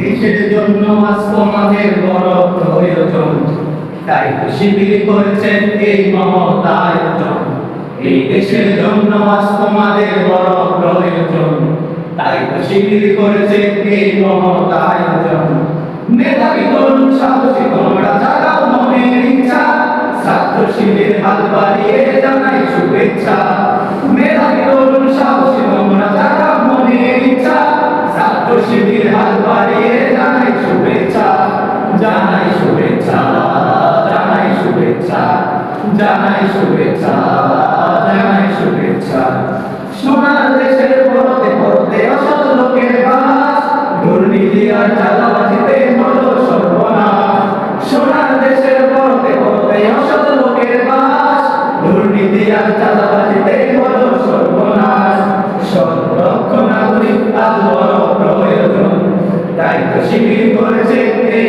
দেশের জন্য তোমাদের বড় প্রয়োজন। তাই শিবির করেছেন এই মহৎ আয়োজন এই দেশের জন্য আজ তোমাদের বড় প্রয়োজন। তাই শিবির করেছেন এই মহৎ আয়োজন মেধাবী তরুণ সাহসী তোমরা জাগাও মনের ইচ্ছা। ছাত্র শিবির হাত বাড়িয়ে জানাই শুভেচ্ছা। শুভেচ্ছা, জানাই শুভেচ্ছা জানাই শুভেচ্ছা। সোনার দেশের পরতে পরতে অসৎ লোকের বাস, দুর্নীতি আর চালাবাজিতে হলো সর্বনাশ। সোনার দেশের পরতে পরতে অসৎ লোকের বাস, দুর্নীতি আর চালাবাজিতে হলো সর্বনাশ। সর্বক্ষ নাগরিক আজ বড় প্রয়োজন তাই তো শিবির করেছে এই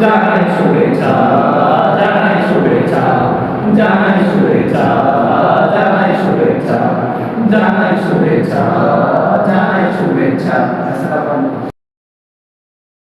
জানাই শুভেচ্ছা জানাই শুভেচ্ছা জানাই শুভেচ্ছা জানাই শুভেচ্ছা জানাই শুভেচ্ছা জানাই শুভেচ্ছা।